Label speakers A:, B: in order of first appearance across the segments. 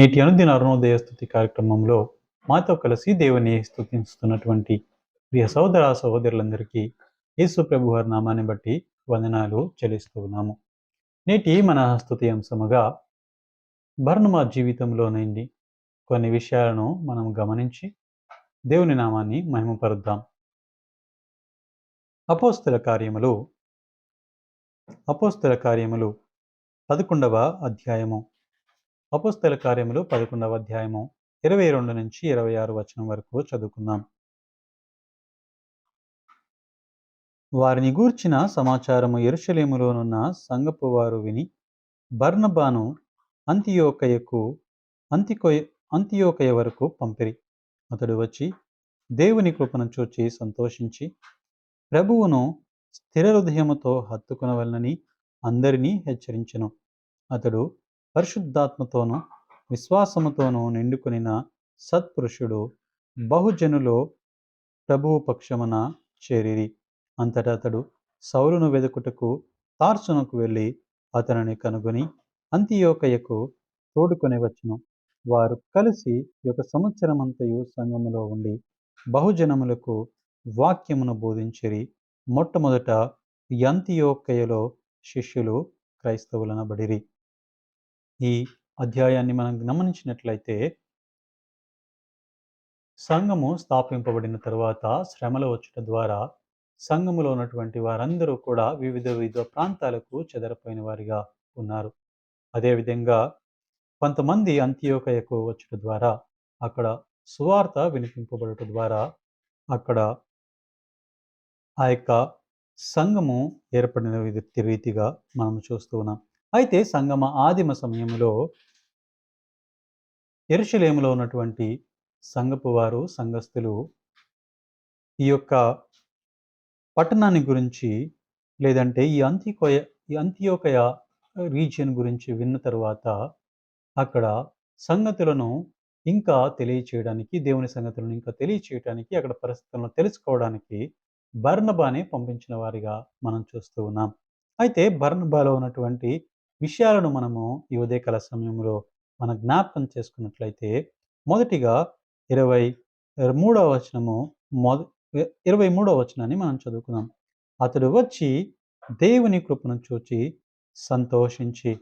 A: నేటి అనుదిన అరుణోదయ స్థుతి కార్యక్రమంలో మాతో కలిసి దేవుని స్థుతిస్తున్నటువంటి ప్రియ సహోదర సహోదరులందరికీ యేసు ప్రభు వారి నామాన్ని బట్టి వందనాలు చెల్లిస్తూ ఉన్నాము. నేటి మన స్థుతి అంశముగా బర్ణమా జీవితంలోనండి కొన్ని విషయాలను మనం గమనించి దేవుని నామాన్ని మహిమపరుద్దాం. అపోస్తుల కార్యములు అపోస్తుల కార్యములు పదకొండవ అధ్యాయము. అపోస్తల కార్యములు పదకొండవ అధ్యాయము ఇరవై రెండు నుంచి ఇరవై ఆరు వచనం వరకు చదువుకుందాం. వారిని గూర్చిన సమాచారము ఎరుషలేములోనున్న సంగపు వారు విని బర్నబాను అంతియోకయకు అంతికోయ అంత్యోకయ వరకు పంపిరి. అతడు వచ్చి దేవుని కృపను చూచి సంతోషించి ప్రభువును స్థిర హృదయముతో హత్తుకునవలనని అందరినీ హెచ్చరించెను. అతడు పరిశుద్ధాత్మతోనూ విశ్వాసముతోనూ నిండుకునిన సత్పురుషుడు బహుజనులో ప్రభువు పక్షమున చేరిరి. అంతటా అతడు సౌలును వెదుకుటకు తార్సునకు వెళ్ళి అతనిని కనుగొని అంతియోకయకు తోడుకొని వచ్చును. వారు కలిసి ఒక సంవత్సరమంతయు సంఘములో ఉండి బహుజనములకు వాక్యమును బోధించిరి. మొట్టమొదట ఈ శిష్యులు క్రైస్తవులనబడిరి. ఈ అధ్యాయాన్ని మనం గమనించినట్లయితే సంఘము స్థాపింపబడిన తర్వాత శ్రమలు వచ్చుట ద్వారా సంఘములో ఉన్నటువంటి వారందరూ కూడా వివిధ వివిధ ప్రాంతాలకు చెదరపోయిన వారిగా ఉన్నారు. అదేవిధంగా కొంతమంది అంత్యోకయకు వచ్చుట ద్వారా అక్కడ సువార్త వినిపింపబడట ద్వారా అక్కడ ఆ యొక్క సంఘము ఏర్పడిన రీతిగా మనం చూస్తూ ఉన్నాం. అయితే సంగమ ఆదిమ సమయంలో ఎరుషలేములో ఉన్నటువంటి సంగపు వారు సంఘస్థులు ఈ యొక్క పట్టణాన్ని గురించి లేదంటే ఈ అంత్యకోయ ఈ అంత్యోకయ రీజియన్ గురించి విన్న తర్వాత అక్కడ సంగతులను ఇంకా తెలియచేయడానికి దేవుని సంగతులను ఇంకా తెలియచేయడానికి అక్కడ పరిస్థితులను తెలుసుకోవడానికి బర్ణబానే పంపించిన వారిగా మనం చూస్తూ ఉన్నాం. అయితే బర్ణబాలో ఉన్నటువంటి విషయాలను మనము ఈ ఉదయకాల సమయంలో మన జ్ఞాపకం చేసుకున్నట్లయితే మొదటిగా ఇరవై మూడవ వచనము మొద ఇరవై మూడవ వచనాన్ని మనం చదువుకుందాం. అతడు వచ్చి దేవుని కృపను చూచి సంతోషించి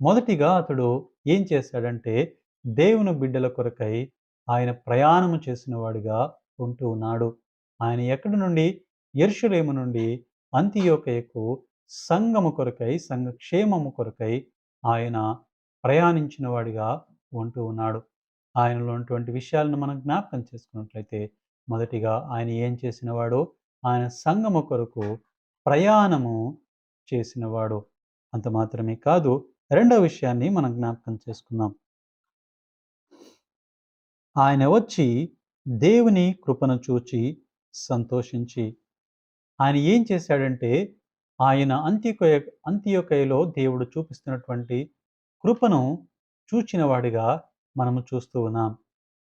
A: మొదటిగా అతడు ఏం చేశాడంటే దేవుని బిడ్డల కొరకై ఆయన ప్రయాణము చేసిన వాడిగా ఉంటూ ఉన్నాడు. ఆయన ఎక్కడి నుండి? ఎర్షులేము నుండి అంత్యోకయకు సంఘము కొరకై సంఘక్షేమము కొరకై ఆయన ప్రయాణించిన వాడిగా ఉంటూ ఉన్నాడు. ఆయనలో ఉన్నటువంటి విషయాలను మనం జ్ఞాపకం చేసుకున్నట్లయితే మొదటిగా ఆయన ఏం చేసినవాడు ఆయన సంగము కొరకు ప్రయాణము చేసినవాడు. అంత మాత్రమే కాదు రెండో విషయాన్ని మనం జ్ఞాపకం చేసుకుందాం. ఆయన వచ్చి దేవుని కృపను చూచి సంతోషించి ఆయన ఏం చేశాడంటే ఆయన అంత్యకొయ అంత్యోకయలో దేవుడు చూపిస్తున్నటువంటి కృపను చూచినవాడిగా మనము చూస్తూ ఉన్నాం.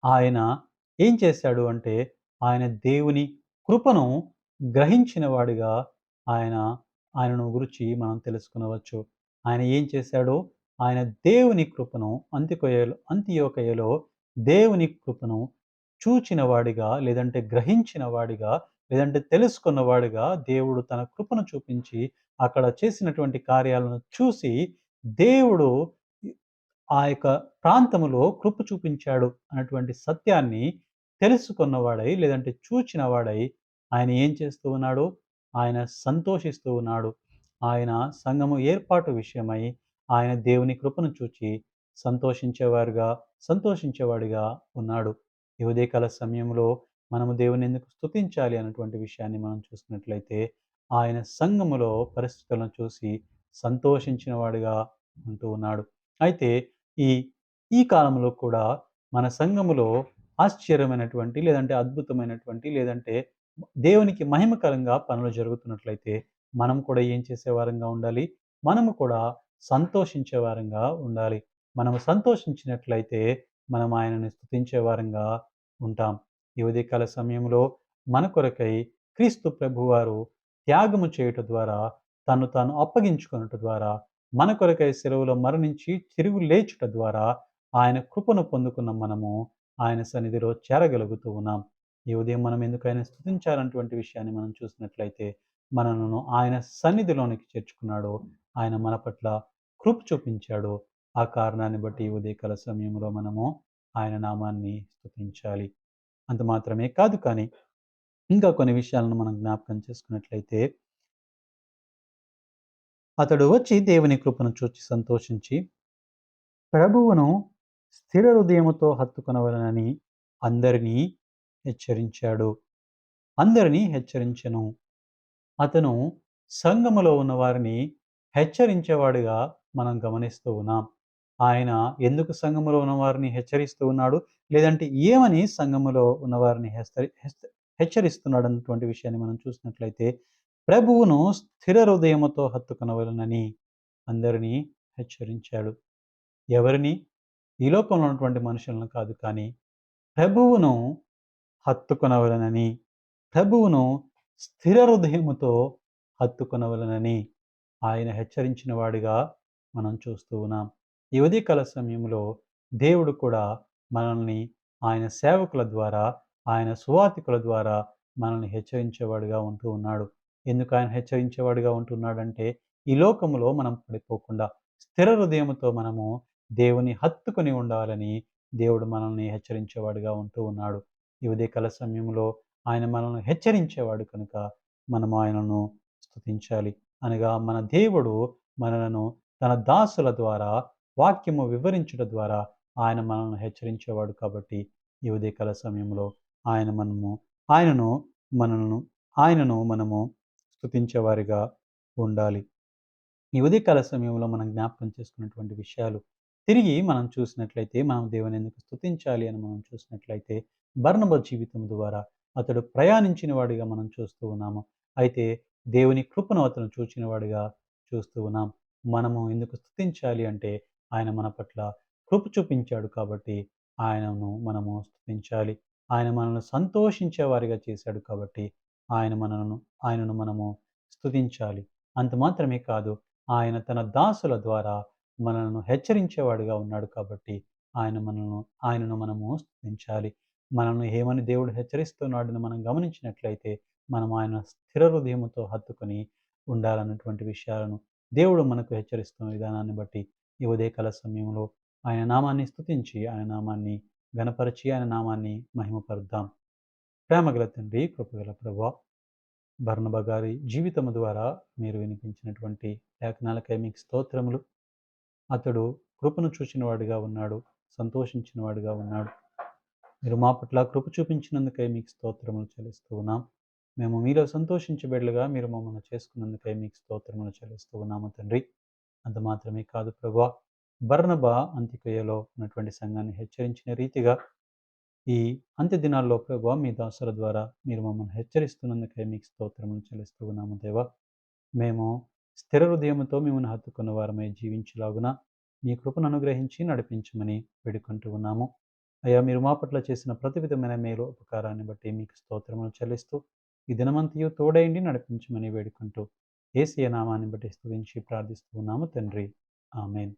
A: ఆయన ఏం చేశాడు అంటే ఆయన దేవుని కృపను గ్రహించిన వాడిగా ఆయన ఆయనను గురించి మనం తెలుసుకునవచ్చు. ఆయన ఏం చేశాడు ఆయన దేవుని కృపను అంత్యకొయలో అంత్యోకయలో దేవుని కృపను చూచిన వాడిగా లేదంటే గ్రహించిన వాడిగా లేదంటే తెలుసుకున్నవాడుగా దేవుడు తన కృపను చూపించి అక్కడ చేసినటువంటి కార్యాలను చూసి దేవుడు ఆ యొక్క ప్రాంతములో కృప చూపించాడు అన్నటువంటి సత్యాన్ని తెలుసుకున్నవాడై లేదంటే చూచిన వాడై ఆయన ఏం చేస్తూ ఉన్నాడు? ఆయన సంతోషిస్తూ ఉన్నాడు. ఆయన సంఘము ఏర్పాటు విషయమై ఆయన దేవుని కృపను చూచి సంతోషించేవారుగా సంతోషించేవాడిగా ఉన్నాడు. యువదేకాల సమయంలో మనము దేవుని ఎందుకు స్తుతించాలి అన్నటువంటి విషయాన్ని మనం చూసినట్లయితే ఆయన సంఘములో పరిస్థితులను చూసి సంతోషించిన వాడిగా ఉంటూ ఉన్నాడు. అయితే ఈ ఈ కాలంలో కూడా మన సంఘములో ఆశ్చర్యమైనటువంటి లేదంటే అద్భుతమైనటువంటి లేదంటే దేవునికి మహిమకరంగా పనులు జరుగుతున్నట్లయితే మనం కూడా ఏం చేసేవారంగా ఉండాలి? మనము కూడా సంతోషించే వారంగా ఉండాలి. మనము సంతోషించినట్లయితే మనం ఆయనని స్థుతించే వారంగా ఉంటాం. ఈ ఉదయకాల సమయంలో మన కొరకై క్రీస్తు ప్రభువారు త్యాగము చేయుట ద్వారా తను తాను అప్పగించుకున్నట ద్వారా మన కొరకై సెలవులో మరణించి తిరుగు లేచుట ద్వారా ఆయన కృపను పొందుకున్న మనము ఆయన సన్నిధిలో చేరగలుగుతూ ఉన్నాం. ఈ ఉదయం మనం ఎందుకైనా స్థుతించాలన్నటువంటి విషయాన్ని మనం చూసినట్లయితే మనను ఆయన సన్నిధిలోనికి చేర్చుకున్నాడు. ఆయన మన పట్ల కృప చూపించాడు. ఆ కారణాన్ని బట్టి ఈ ఉదయకాల సమయంలో మనము ఆయన నామాన్ని స్థుతించాలి అంత మాత్రమే కాదు కానీ ఇంకా కొన్ని విషయాలను మనం జ్ఞాపకం చేసుకున్నట్లయితే అతడు వచ్చి దేవుని కృపను చూచి సంతోషించి ప్రభువును స్థిర హృదయముతో హత్తుకొనవలనని అందరినీ హెచ్చరించాడు. అందరినీ హెచ్చరించెను. అతను సంఘములో ఉన్న వారిని హెచ్చరించేవాడిగా మనం గమనిస్తూ ఉన్నాం. ఆయన ఎందుకు సంఘములో ఉన్నవారిని హెచ్చరిస్తూ ఉన్నాడు? లేదంటే ఏమని సంఘములో ఉన్నవారిని హెచ్చరి హెచ్చరిస్తున్నాడు అన్నటువంటి విషయాన్ని మనం చూసినట్లయితే ప్రభువును స్థిర హృదయముతో హత్తుకునవలనని అందరినీ హెచ్చరించాడు. ఎవరిని? ఈ లోకంలో ఉన్నటువంటి మనుషులను కాదు కానీ ప్రభువును హత్తుకునవలనని ప్రభువును స్థిర హృదయముతో హత్తుకునవలనని ఆయన హెచ్చరించిన వాడిగా మనం చూస్తూ ఉన్నాం. ఈ ఉదయకాల సమయంలో దేవుడు కూడా మనల్ని ఆయన సేవకుల ద్వారా ఆయన సువాతికుల ద్వారా మనల్ని హెచ్చరించేవాడుగా ఉంటూ ఉన్నాడు. ఎందుకు ఆయన హెచ్చరించేవాడుగా ఉంటున్నాడంటే ఈ లోకములో మనం పడిపోకుండా స్థిర హృదయంతో మనము దేవుని హత్తుకొని ఉండాలని దేవుడు మనల్ని హెచ్చరించేవాడుగా ఉంటూ ఉన్నాడు. ఈ ఉదయకాల సమయంలో ఆయన మనల్ని హెచ్చరించేవాడు కనుక మనం ఆయనను స్థుతించాలి అనగా మన దేవుడు మనలను తన దాసుల ద్వారా వాక్యము వివరించడం ద్వారా ఆయన మనల్ని హెచ్చరించేవాడు కాబట్టి ఈ ఉదయకాల సమయంలో ఆయన మనము ఆయనను మనను ఆయనను మనము స్థుతించేవారిగా ఉండాలి. ఈ ఉదయకాల సమయంలో మనం జ్ఞాపకం చేసుకున్నటువంటి విషయాలు తిరిగి మనం చూసినట్లయితే మనం దేవుని ఎందుకు స్థుతించాలి అని మనం చూసినట్లయితే బర్ణబ జీవితం ద్వారా అతడు ప్రయాణించిన వాడిగా మనం చూస్తూ ఉన్నాము. అయితే దేవుని కృపను అతను చూచిన వాడిగా చూస్తూ ఉన్నాం. మనము ఎందుకు స్థుతించాలి అంటే ఆయన మన పట్ల కృప చూపించాడు కాబట్టి ఆయనను మనము స్థుతించాలి ఆయన మనల్ని సంతోషించే వారిగా చేశాడు కాబట్టి ఆయన మనను ఆయనను మనము స్థుతించాలి అంత మాత్రమే కాదు ఆయన తన దాసుల ద్వారా మనలను హెచ్చరించేవాడిగా ఉన్నాడు కాబట్టి ఆయన మనను ఆయనను మనము స్థుతించాలి మనల్ని ఏమని దేవుడు హెచ్చరిస్తున్నాడని మనం గమనించినట్లయితే మనం ఆయన స్థిర హృదయముతో హత్తుకొని ఉండాలన్నటువంటి విషయాలను దేవుడు మనకు హెచ్చరిస్తున్న విధానాన్ని బట్టి ఈ ఉదయకాల సమయంలో ఆయన నామాన్ని స్థుతించి ఆయన నామాన్ని గణపరిచి ఆయన నామాన్ని మహిమపరుద్దాం. ప్రేమగల తండ్రి కృపగల ప్రభా భర్ణబ గారి జీవితము ద్వారా మీరు వినిపించినటువంటి లేఖనాలకై మీకు స్తోత్రములు. అతడు కృపను చూచినవాడుగా ఉన్నాడు సంతోషించినవాడుగా ఉన్నాడు. మీరు మా పట్ల కృప చూపించినందుకై మీకు స్తోత్రములు చెల్లిస్తూ ఉన్నాం. మేము మీలో సంతోషించబెడలుగా మీరు మమ్మల్ని చేసుకున్నందుకై మీకు స్తోత్రములు చెల్లిస్తూ ఉన్నాము తండ్రి. అంత మాత్రమే కాదు ప్రభా. బర్ణబా అంత్యక్రియలో ఉన్నటువంటి సంఘాన్ని హెచ్చరించిన రీతిగా ఈ అంత్య దినాల్లో ప్రభా మీ దాసుల ద్వారా మీరు మమ్మల్ని హెచ్చరిస్తున్నందుకే మీకు స్తోత్రములు చెల్లిస్తూ ఉన్నాము దేవా. మేము స్థిర హృదయంతో మిమ్మల్ని హత్తుకున్న వారమై జీవించలాగున మీ కృపను అనుగ్రహించి నడిపించమని వేడుకుంటూ ఉన్నాము. అయ్యా మీరు మా పట్ల చేసిన ప్రతి విధమైన మేలు ఉపకారాన్ని బట్టి మీకు స్తోత్రములు చెల్లిస్తూ ఈ దినమంతయు తోడైండి నడిపించమని వేడుకుంటూ ఏసీయ నామాన్ని బట్టి స్థుతించి ప్రార్థిస్తూ ఉన్నాము తండ్రి. ఆమెన్.